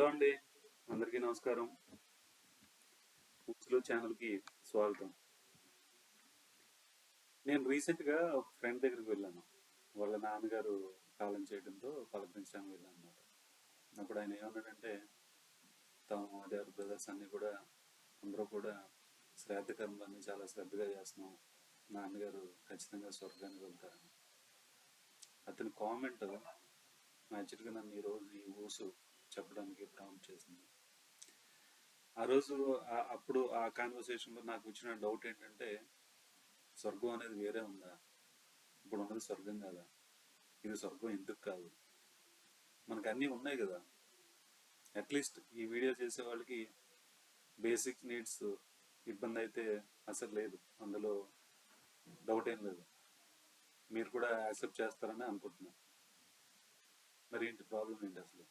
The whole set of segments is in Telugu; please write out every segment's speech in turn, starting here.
హలో అండి. అందరికీ నమస్కారం. బుక్స్లో ఛానల్కి స్వాగతం. నేను రీసెంట్గా ఒక ఫ్రెండ్ దగ్గరికి వెళ్ళాను. వాళ్ళ నాన్నగారు కాలం చేయడంతో పలకరించడానికి వెళ్ళాను అనమాట అప్పుడు ఆయన ఏమన్నాడంటే తాము అదే బ్రదర్స్ అన్నీ కూడా అందరూ కూడా శ్రాద్ధ కర్మలన్నీ చాలా శ్రద్ధగా చేస్తున్నాం. నాన్నగారు ఖచ్చితంగా స్వర్గానికి వెళ్తారని. అతని కామెంట్ న్యాచురల్గా నన్ను ఈరోజు ఈ ఊసు చెప్పడానికి ప్రాంప్ట్ చేసింది. ఆ రోజు అప్పుడు ఆ కాన్వర్సేషన్లో నాకు వచ్చిన డౌట్ ఏంటంటే స్వర్గం అనేది వేరే ఉందా? ఇప్పుడు ఉన్నది స్వర్గం కాదా? ఇది స్వర్గం ఎందుకు కాదు? మనకు అన్నీ ఉన్నాయి కదా. అట్లీస్ట్ ఈ వీడియో చేసే వాళ్ళకి బేసిక్ నీడ్స్ ఇబ్బంది అయితే అసలు లేదు. అందులో డౌట్ ఏం లేదు. మీరు కూడా యాక్సెప్ట్ చేస్తారని అనుకుంటున్నాను మరి ఏంటి ప్రాబ్లం ఏంటి అసలు?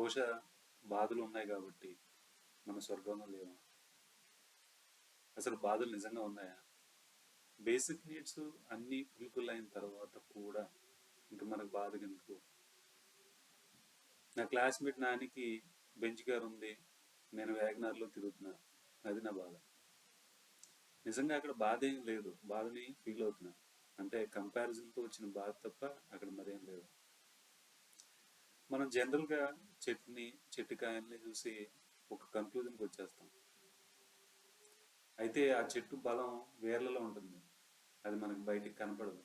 బహుశా బాధలు ఉన్నాయి కాబట్టి మన స్వర్గంలో లేవా. అసలు బాధలు నిజంగా ఉన్నాయా? బేసిక్ నీడ్స్ అన్నీ ఫుల్ఫిల్ అయిన తర్వాత కూడా ఇంకా మనకు బాధ ఎందుకు నా క్లాస్మేట్ నానికి బెంచ్ గారు ఉంది. నేను వ్యాగనార్లో తిరుగుతున్నా. అది నా బాధ. నిజంగా అక్కడ బాధ ఏం లేదు. బాధని ఫీల్ అవుతున్నా. అంటే కంపారిజన్తో వచ్చిన బాధ తప్ప అక్కడ మరేం లేదు. మనం జనరల్గా చెట్టుని కాయల్ని చూసి ఒక కంక్లూజన్కి వచ్చేస్తాం. అయితే ఆ చెట్టు బలం వేర్లలో ఉంటుంది. అది మనకు బయటికి కనపడదు.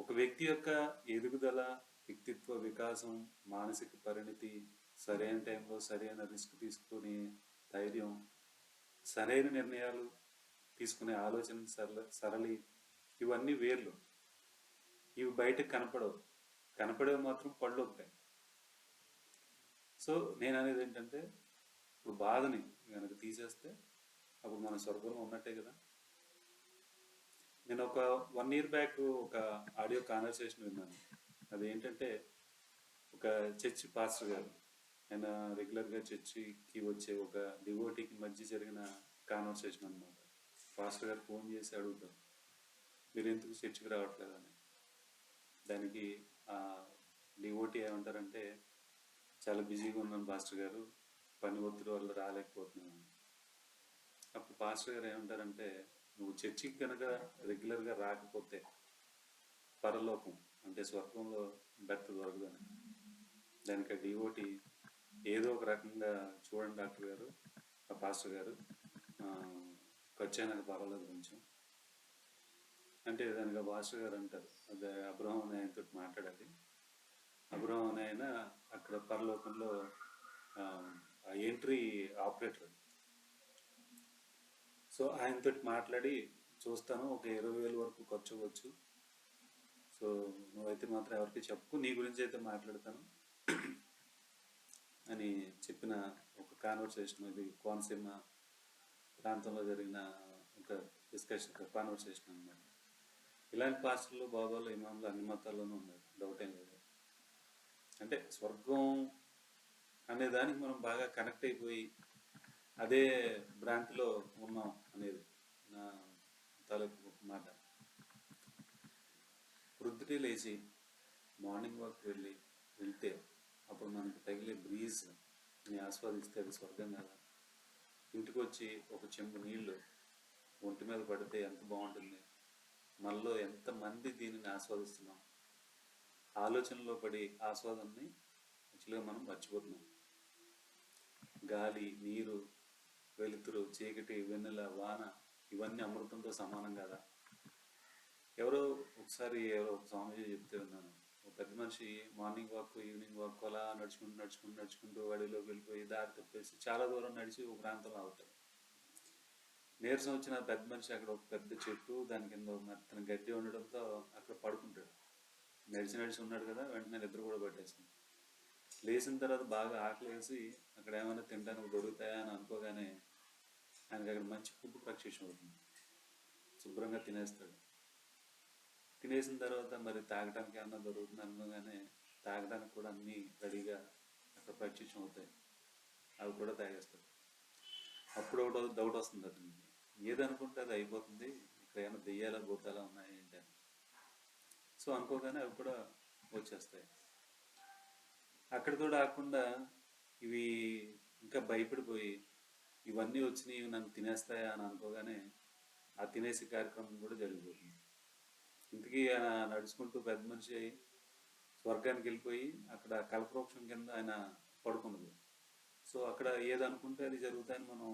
ఒక వ్యక్తి యొక్క ఎదుగుదల వ్యక్తిత్వ వికాసం మానసిక పరిణితి సరైన టైంలో సరైన రిస్క్ తీసుకునే ధైర్యం సరైన నిర్ణయాలు తీసుకునే ఆలోచన సరళ సరళి ఇవన్నీ వేర్లు. ఇవి బయటకు కనపడవు. కనపడేవి మాత్రం పళ్ళు ఒకటే సో నేను అనేది ఏంటంటే ఇప్పుడు బాధని కనుక తీసేస్తే అప్పుడు మన స్వర్గంలో ఉన్నట్టే కదా. నేను ఒక వన్ ఇయర్ బ్యాక్ ఒక ఆడియో కాన్వర్సేషన్ విన్నాను. అది ఏంటంటే ఒక చర్చి పాస్టర్ గారు ఆయన రెగ్యులర్గా చర్చికి వచ్చే ఒక డివోటీకి మధ్య జరిగిన కాన్వర్సేషన్ అనమాట పాస్టర్ గారు ఫోన్ చేసి అడుగుతారు మీరు ఎందుకు చర్చికి రావట్లేదు అని దానికి ఆ డివోటీ ఏమంటారంటే చాలా బిజీగా ఉన్నాను పాస్టర్ గారు. పని ఒత్తిడి వల్ల రాలేకపోతున్నాను. అప్పుడు పాస్టర్ గారు ఏమంటారంటే నువ్వు చర్చికి కనుక రెగ్యులర్గా రాకపోతే పరలోకం అంటే స్వర్గంలో బెర్త్ దొరకదని. దానికి ఆ డివోటీ ఏదో ఒక రకంగా చూడండి డాక్టర్ గారు ఆ పాస్టర్ గారు. ఖర్చు అయినాక పర్వాలేదు కొంచెం. అంటే దానికి ఆ గారు అంటారు. అదే అబ్రహం ఆయనతో మాట్లాడాలి. అబ్రహం ఆయన అక్కడ పరలోకంలో ఎంట్రీ ఆపరేటర్ సో ఆయనతో మాట్లాడి చూస్తాను ఒక ఇరవై వేల వరకు ఖర్చు అవ్వచ్చు. సో నువ్వైతే మాత్రం ఎవరికి చెప్పు నీ గురించి అయితే మాట్లాడతాను అని చెప్పిన ఒక కాన్వర్సేషన్ ఇది కోనసీమ ప్రాంతంలో జరిగిన ఒక డిస్కషన్ కాన్వర్సేషన్ అనమాట ఇలాంటి పాస్టర్లు బాబాలు ఇమాములు అన్ని మతాల్లోనూ ఉన్నారు డౌట్ ఏం లేదు. అంటే స్వర్గం అనే దానికి మనం బాగా కనెక్ట్ అయిపోయి అదే బ్రాంచ్లో ఉన్నాం అనేది నా తాలూకు మాట. వృద్ధుడి లేచి మార్నింగ్ వాక్ వెళ్ళి వెళ్తే అప్పుడు మనకి తగిలే బ్రీజ్ని ఆస్వాదిస్తే అది స్వర్గం కదా? ఇంటికి వచ్చి ఒక చెంబు నీళ్ళు ఒంటి మీద పడితే ఎంత బాగుంటుంది? మనలో ఎంతమంది దీనిని ఆస్వాదిస్తున్నాం? ఆలోచనలో పడి ఆస్వాదాన్ని యాక్చువల్గా మనం మర్చిపోతున్నాం. గాలి నీరు వెలుతురు చీకటి వెన్నెల వాన ఇవన్నీ అమృతంతో సమానం కదా? ఎవరో ఒకసారి ఎవరో ఒక స్వామీజీ చెప్తే ఉన్నాను ఒక పెద్ద మనిషి మార్నింగ్ వాక్ ఈవినింగ్ వాక్ అలా నడుచుకుంటూ నడుచుకుంటూ నడుచుకుంటూ అడవిలోకి వెళ్ళిపోయి దారి తప్పేసి చాలా దూరం నడిచి ఒక ప్రాంతంలో అవుతాడు నీరసం వచ్చిన పెద్ద మనిషి అక్కడ ఒక పెద్ద చెట్టు దాని కింద మెత్తన గడ్డి ఉండడంతో అక్కడ పడుకుంటాడు. నడిచి నడిచి ఉన్నాడు కదా వెంటనే నిద్ర కూడా పట్టేసింది. లేచిన తర్వాత బాగా ఆకలి వేసి అక్కడ ఏమైనా తినడానికి దొరుకుతాయా అని అనుకోగానే ఆయనకి అక్కడ మంచి ఫుడ్ ప్రక్షిషం అవుతుంది. శుభ్రంగా తినేస్తాడు. తినేసిన తర్వాత మరి తాగడానికి అన్న దొరుకుతుంది అనుకోగానే తాగడానికి కూడా అన్నీ రెడీగా అక్కడ ప్రత్యక్షం అవుతాయి. అవి కూడా తాగేస్తాడు. అప్పుడు ఒకటి డౌట్ వస్తుంది అతనికి. ఏదనుకుంటే అది అయిపోతుంది. ఇక్కడ ఏమైనా దెయ్యాల భూతాలా ఉన్నాయి ఏంటి అని. సో అనుకోగానే అవి కూడా వచ్చేస్తాయి. అక్కడితో రాకుండా ఇవి ఇంకా భయపడిపోయి ఇవన్నీ వచ్చినాయి ఇవి నన్ను తినేస్తాయా అని అనుకోగానే ఆ తినేసి కార్యక్రమం కూడా జరిగిపోతుంది. ఇంతకీ ఆయన నడుచుకుంటూ పెద్ద మనిషి అయి స్వర్గానికి వెళ్ళిపోయి అక్కడ కల్పవృక్షం కింద ఆయన పడుకున్నది సో అక్కడ ఏదనుకుంటే అది జరుగుతాయని మనం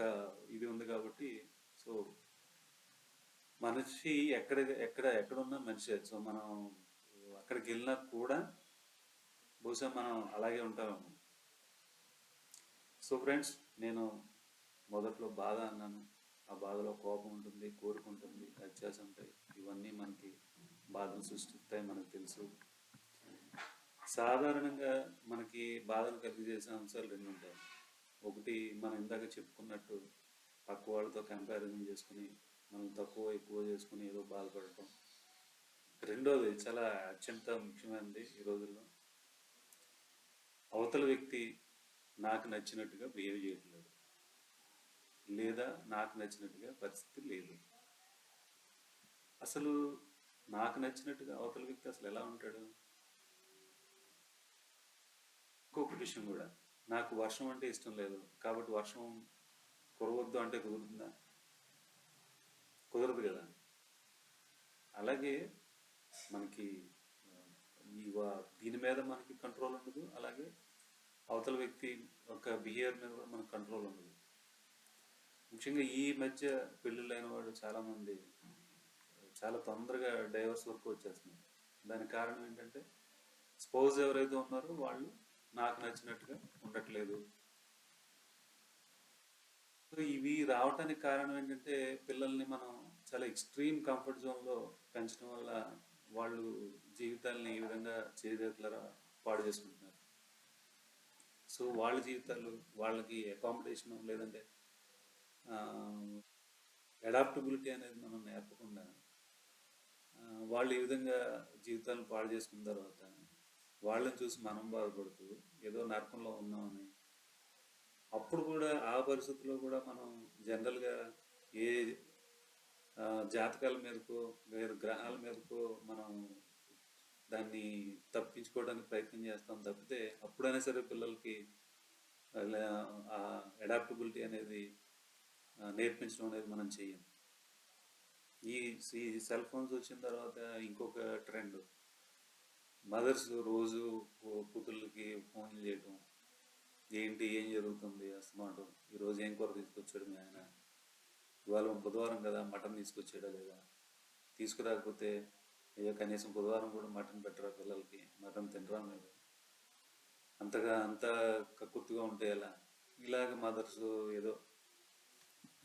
ఒక ఇది ఉంది కాబట్టి సో మనిషి ఎక్కడ ఎక్కడ ఎక్కడున్నా మనిషి. సో మనం అక్కడికి వెళ్ళినా కూడా బహుశా మనం అలాగే ఉంటామేమో. సో ఫ్రెండ్స్ నేను మొదట్లో బాధ అన్నాను. ఆ బాధలో కోపం ఉంటుంది కోరిక ఉంటుంది ఉంటాయి. ఇవన్నీ మనకి బాధను సృష్టిస్తాయి మనకు తెలుసు. సాధారణంగా మనకి బాధను కలిగజేసే అంశాలు రెండు ఉంటాయి ఒకటి మనం ఇందాక చెప్పుకున్నట్టు తక్కువ వాళ్ళతో కంపారిజన్ చేసుకుని మనం తక్కువ ఎక్కువ చేసుకుని ఏదో బాధపడటం. రెండోది చాలా అత్యంత ముఖ్యమైనది ఈ రోజుల్లో. అవతల వ్యక్తి నాకు నచ్చినట్టుగా బిహేవ్ చేయట్లేదు. లేదా నాకు నచ్చినట్టుగా పరిస్థితి లేదు. అసలు నాకు నచ్చినట్టుగా అవతల వ్యక్తి అసలు ఎలా ఉంటాడు? ఇంకొక విషయం కూడా. నాకు వర్షం అంటే ఇష్టం లేదు. కాబట్టి వర్షం కురవద్దు అంటే కుదురుతుందా? కుదరదు కదా. అలాగే మనకి ఈ వా- దీని మీద మనకి కంట్రోల్ ఉండదు. అలాగే అవతల వ్యక్తి యొక్క బిహేవియర్ మీద కూడా మనకు కంట్రోల్ ఉండదు. ముఖ్యంగా ఈ మధ్య పెళ్ళిళ్ళైన వాళ్ళు చాలామంది చాలా తొందరగా డైవర్స్ వరకు వచ్చేస్తున్నారు. దానికి కారణం ఏంటంటే స్పోజ్ ఎవరైతే ఉన్నారో వాళ్ళు నాకు నచ్చినట్టుగా ఉండట్లేదు. సో ఇవి రావటానికి కారణం ఏంటంటే పిల్లల్ని మనం చాలా ఎక్స్ట్రీమ్ కంఫర్ట్ జోన్లో పెంచడం వల్ల వాళ్ళు జీవితాలని ఈ విధంగా చేదేతలరా పాడు చేసుకుంటున్నారు. సో వాళ్ళ జీవితాలు వాళ్ళకి అకామిడేషన్ లేదంటే అడాప్టబిలిటీ అనేది మనం నేర్పకుండా వాళ్ళు ఈ విధంగా జీవితాలను పాడు చేసుకున్న తర్వాత వాళ్ళని చూసి మనం బాధపడుతూ ఏదో నరకంలో ఉన్నామని. అప్పుడు కూడా ఆ పరిస్థితుల్లో కూడా మనం జనరల్గా ఏ జాతకాల మేరకు వేరు గ్రహాల మేరకు మనం దాన్ని తప్పించుకోవడానికి ప్రయత్నం చేస్తాం తప్పితే అప్పుడైనా సరే పిల్లలకి అడాప్టబిలిటీ అనేది నేర్పించడం అనేది మనం చేయం ఈ ఈ సెల్ ఫోన్స్ వచ్చిన తర్వాత ఇంకొక ట్రెండ్. మదర్స్ రోజు కూ- కూతుళ్ళకి ఫోన్లు చేయటం. ఏంటి ఏం జరుగుతుంది? అస్తమాటం ఈరోజు ఏం కూర తీసుకొచ్చాడు మీ ఆయన? ఇవాళ బుధవారం కదా మటన్ తీసుకొచ్చాడా లేదా? తీసుకురాకపోతే అయ్యో కనీసం బుధవారం కూడా మటన్ పెట్టరా పిల్లలకి? మటన్ తినరా మీరు? అంతగా అంత కక్కుర్తిగా ఉంటే ఎలా? ఇలాగ మదర్స్ ఏదో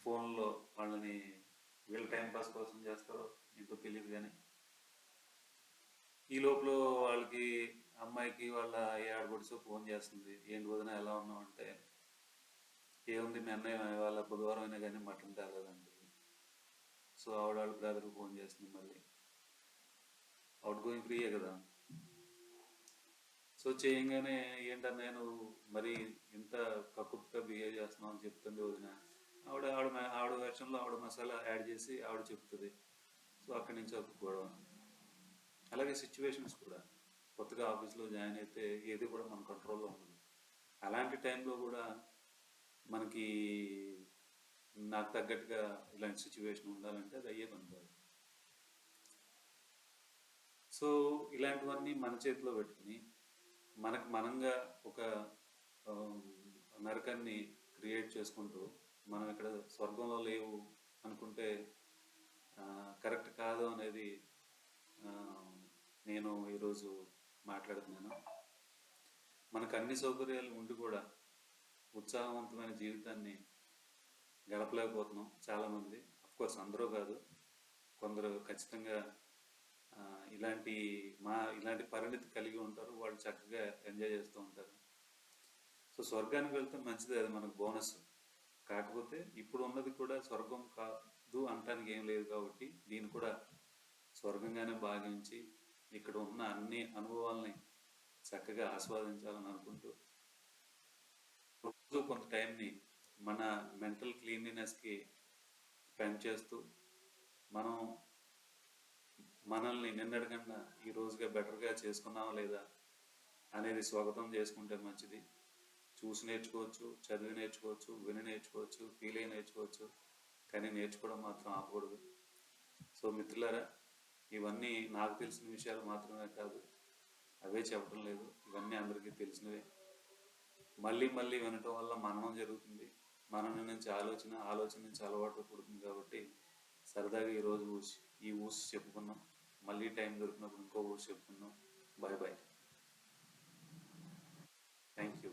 ఫోన్లో వాళ్ళని వీళ్ళ టైం పాస్ కోసం చేస్తారో ఏంటో తెలియదు కానీ ఈ లోపల వాళ్ళకి అమ్మాయికి వాళ్ళ ఏ ఆడపడుచో ఫోన్ చేస్తుంది. ఏంటి వదిన ఎలా ఉన్నావు? అంటే ఏముంది మీ అన్నయ్య వాళ్ళ బుధవారం అయినా కానీ మటన్ తేలేదండి సో ఆవిడ వాళ్ళ బ్రదర్కి ఫోన్ చేస్తుంది మళ్ళీ. అవుట్ గోయింగ్ ఫ్రీయే కదా? సో చేయంగానే ఏంటన్నా నువ్వు మరి ఇంత కక్కుర్తిగా బిహేవ్ చేస్తున్నావు అని చెప్తుంది వదిన. ఆవిడ ఆవిడ ఆవిడ వెర్షన్లో ఆవిడ మసాలా యాడ్ చేసి ఆవిడ చెప్తుంది. సో అక్కడి నుంచి ఒక గొడవ అలాగే సిచ్యువేషన్స్ కూడా. కొత్తగా ఆఫీస్లో జాయిన్ అయితే ఏది కూడా మన కంట్రోల్లో ఉండదు. అలాంటి టైంలో కూడా మనకి నాకు తగ్గట్టుగా ఇలాంటి సిచ్యువేషన్ ఉండాలంటే అది అయ్యే పని కాదు. సో ఇలాంటివన్నీ మన చేతిలో పెట్టుకుని మనకు మనంగా ఒక నరకాన్ని క్రియేట్ చేసుకుంటూ మనం ఇక్కడ స్వర్గంలో లేవు అనుకుంటే కరెక్ట్ కాదు అనేది నేను ఈరోజు మాట్లాడుతున్నాను. మనకు అన్ని సౌకర్యాలు ఉండి కూడా ఉత్సాహవంతమైన జీవితాన్ని గడపలేకపోతున్నాం చాలామంది. కోర్స్ అందరూ కాదు. కొందరు ఖచ్చితంగా ఇలాంటి మా ఇలాంటి పరిణితి కలిగి ఉంటారు. వాళ్ళు చక్కగా ఎంజాయ్ చేస్తూ ఉంటారు. సో స్వర్గానికి వెళ్తే మంచిది. అది మనకు బోనస్. కాకపోతే ఇప్పుడు ఉన్నది కూడా స్వర్గం కాదు అనటానికి ఏం లేదు కాబట్టి దీన్ని కూడా స్వర్గంగానే భావించి ఇక్కడ ఉన్న అన్ని అనుభవాల్ని చక్కగా ఆస్వాదించాలని అనుకుంటూ రోజు కొంత టైంని మన మెంటల్ క్లీన్లీనెస్కి స్పెండ్ చేస్తూ మనం మనల్ని నిన్నటికన్నా ఈ రోజుగా బెటర్గా చేసుకున్నామా లేదా అనేది స్వాగతం చేసుకుంటే మంచిది. చూసి నేర్చుకోవచ్చు చదివి నేర్చుకోవచ్చు విని నేర్చుకోవచ్చు ఫీల్ అయి నేర్చుకోవచ్చు కానీ నేర్చుకోవడం మాత్రం ఆపకూడదు. సో మిత్రులారా ఇవన్నీ నాకు తెలిసిన విషయాలు మాత్రమే కాదు. అవే చెప్పడం లేదు. ఇవన్నీ అందరికీ తెలిసినవే. మళ్ళీ మళ్ళీ వినటం వల్ల మననం జరుగుతుంది. మనం నుంచి ఆలోచన ఆలోచన నుంచి అలవాటు పుడుతుంది కాబట్టి సరదాగా ఈరోజు ఊసి ఈ ఊసి చెప్పుకున్నాం. మళ్ళీ టైం దొరికినప్పుడు ఇంకో ఊసి చెప్పుకున్నాం బాయ్ బాయ్ థ్యాంక్ యూ